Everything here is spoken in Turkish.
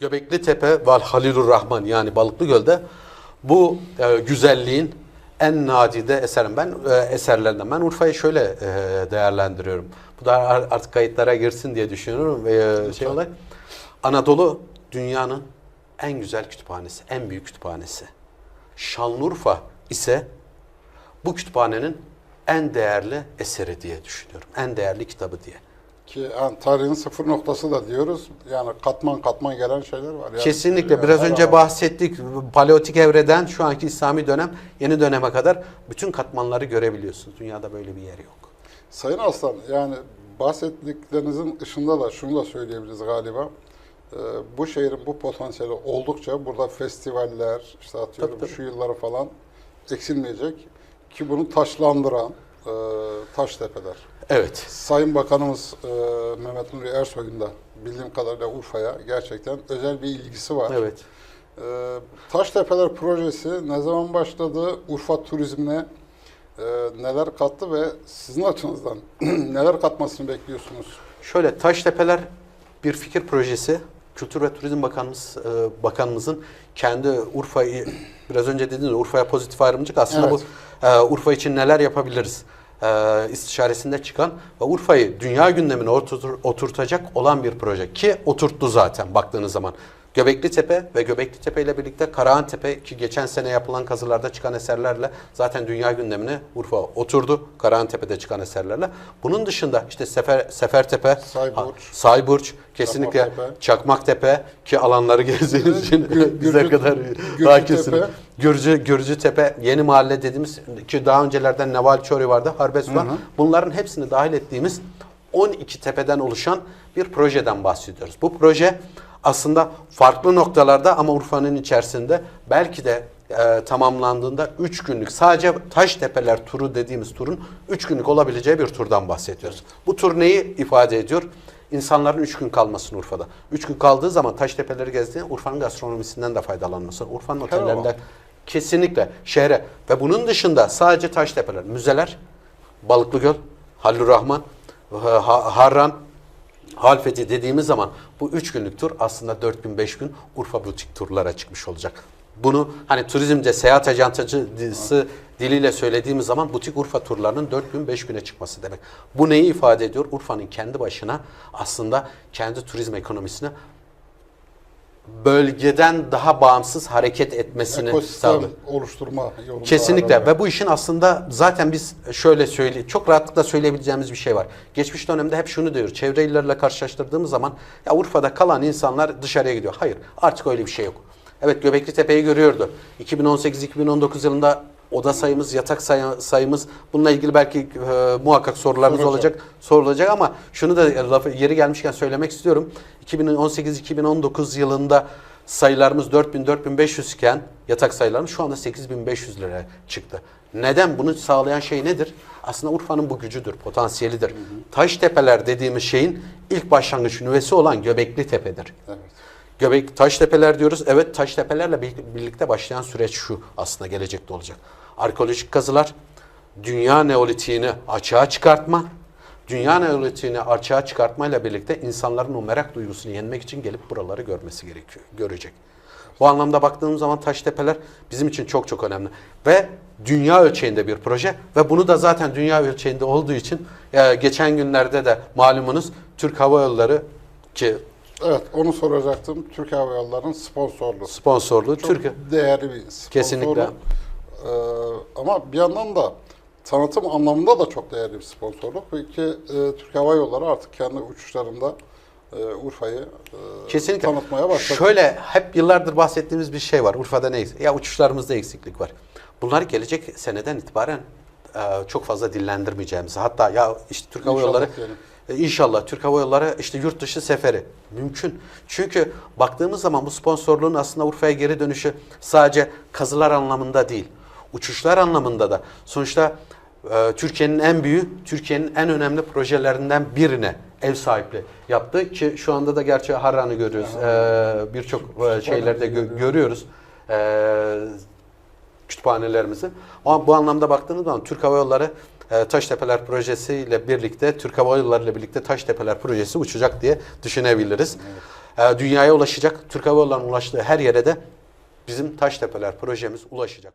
Göbekli Tepe ve Halilur Rahman yani Balıklı Göl'de bu e, güzelliğin en nadide eserim. Ben e, eserlerinden. Ben Urfa'yı şöyle e, değerlendiriyorum. Bu da ar- artık kayıtlara girsin diye düşünüyorum ve e, şey olarak Anadolu dünyanın en güzel kütüphanesi, en büyük kütüphanesi. Şanlıurfa ise bu kütüphanenin en değerli eseri diye düşünüyorum. En değerli kitabı diye. Ki yani tarihin sıfır noktası da diyoruz. Yani katman katman gelen şeyler var. Yani, Kesinlikle. yani Biraz önce bahsettik. Paleolitik evreden şu anki İslami dönem, yeni döneme kadar bütün katmanları görebiliyorsunuz. Dünyada böyle bir yer yok. Sayın Aslan yani bahsettiklerinizin dışında da şunu da söyleyebiliriz galiba. Ee, bu şehrin bu potansiyeli oldukça burada festivaller, işte atıyorum Tabii, tabii. şu yılları falan eksilmeyecek. Ki bunu taşlandıran e, Taştepeler. Evet. Sayın Bakanımız e, Mehmet Nuri Ersoy'un da bildiğim kadarıyla Urfa'ya gerçekten özel bir ilgisi var. Evet. Ee, Taştepeler projesi ne zaman başladı? Urfa turizmine e, neler kattı ve sizin açınızdan neler katmasını bekliyorsunuz? Şöyle Taştepeler bir fikir projesi. Kültür ve Turizm Bakanımız e, Bakanımızın kendi Urfa'yı biraz önce dediğiniz Urfa'ya pozitif ayrımcılık aslında Evet. bu e, Urfa için neler yapabiliriz e, istişaresinde çıkan ve Urfa'yı dünya gündemine oturtacak olan bir proje ki oturttu zaten baktığınız zaman. Göbekli Tepe ve Göbekli Tepe ile birlikte Karahan Tepe ki geçen sene yapılan kazılarda çıkan eserlerle zaten dünya gündemine Urfa oturdu. Karahan Tepe'de çıkan eserlerle. Bunun dışında işte Sefer Sefertepe, Sayburç. Sayburç, kesinlikle Çakmaktepe. Çakmaktepe ki alanları gezdiğiniz için Gür- bize Gürcü- kadar Gürcü hakimsiniz. Tepe. Gürcü, Gürcü Tepe, Yeni Mahalle dediğimiz ki daha öncelerden Neval Çori vardı, Harbes var. Bunların hepsini dahil ettiğimiz 12 tepeden oluşan bir projeden bahsediyoruz. Bu proje aslında farklı noktalarda ama Urfa'nın içerisinde belki de e, tamamlandığında 3 günlük sadece Taştepeler turu dediğimiz turun 3 günlük olabileceği bir turdan bahsediyoruz. Bu tur neyi ifade ediyor? İnsanların 3 gün kalmasını Urfa'da. 3 gün kaldığı zaman Taştepeleri gezdiğinde Urfa'nın gastronomisinden de faydalanması, Urfa'nın otellerinde kesinlikle şehre ve bunun dışında sadece Taştepeler, müzeler, Balıklıgöl, Halil Rahman, Ha- Harran, Halfeti dediğimiz zaman bu üç günlük tur aslında 4 gün 5 gün Urfa butik turlara çıkmış olacak. Bunu hani turizmde seyahat ajantıcısı diliyle söylediğimiz zaman butik Urfa turlarının 4 gün 5 güne çıkması demek. Bu neyi ifade ediyor? Urfa'nın kendi başına aslında kendi turizm ekonomisine bölgeden daha bağımsız hareket etmesini Ekosistem sağlıyor. oluşturma yolunda. Kesinlikle ve bu işin aslında zaten biz şöyle söyle çok rahatlıkla söyleyebileceğimiz bir şey var. Geçmiş dönemde hep şunu diyor. Çevre illerle karşılaştırdığımız zaman ya Urfa'da kalan insanlar dışarıya gidiyor. Hayır, artık öyle bir şey yok. Evet Göbekli Tepe'yi görüyordu. 2018-2019 yılında oda sayımız, yatak sayı- sayımız bununla ilgili belki e, muhakkak sorularınız Soracak. olacak, sorulacak ama şunu da lafı yeri gelmişken söylemek istiyorum. 2018-2019 yılında sayılarımız 4000-4500 iken yatak sayılarımız şu anda 8500 liraya çıktı. Neden? Bunu sağlayan şey nedir? Aslında Urfa'nın bu gücüdür, potansiyelidir. Taştepeler dediğimiz şeyin ilk başlangıç nüvesi olan Göbekli Tepe'dir. Evet. Göbek Taştepeler diyoruz. Evet Taştepelerle bir- birlikte başlayan süreç şu aslında gelecekte olacak. Arkeolojik kazılar, dünya neolitiğini açığa çıkartma, dünya neolitiğini açığa çıkartmayla birlikte insanların o merak duygusunu yenmek için gelip buraları görmesi gerekiyor, görecek. Bu anlamda baktığımız zaman Taştepeler bizim için çok çok önemli. Ve dünya ölçeğinde bir proje ve bunu da zaten dünya ölçeğinde olduğu için e, geçen günlerde de malumunuz Türk Hava Yolları ki Evet onu soracaktım. Türk Hava Yolları'nın sponsorluğu. sponsorluğu Çok Türkiye. değerli bir sponsorluk. Kesinlikle. Ee, ama bir yandan da tanıtım anlamında da çok değerli bir sponsorluk. Peki e, Türk Hava Yolları artık kendi uçuşlarında e, Urfa'yı e, Kesinlikle. tanıtmaya başladı. Şöyle hep yıllardır bahsettiğimiz bir şey var. Urfa'da ne eksik? Ya uçuşlarımızda eksiklik var. Bunları gelecek seneden itibaren e, çok fazla dillendirmeyeceğimiz. Hatta ya işte Türk Hava Yolları diyelim. e, İnşallah Türk Hava Yolları işte yurt dışı seferi mümkün. Çünkü baktığımız zaman bu sponsorluğun aslında Urfa'ya geri dönüşü sadece kazılar anlamında değil. Uçuşlar anlamında da. Sonuçta e, Türkiye'nin en büyüğü, Türkiye'nin en önemli projelerinden birine ev sahipliği yaptı ki şu anda da gerçi Harran'ı görüyoruz. E, Birçok e, şeylerde gö- görüyoruz. E, kütüphanelerimizi. Ama bu anlamda baktığınız zaman Türk Hava Yolları e, Taştepeler projesiyle birlikte Türk Hava Yolları ile birlikte Taştepeler projesi uçacak diye düşünebiliriz. e, dünyaya ulaşacak. Türk Hava Yolları'nın ulaştığı her yere de bizim Taştepeler projemiz ulaşacak.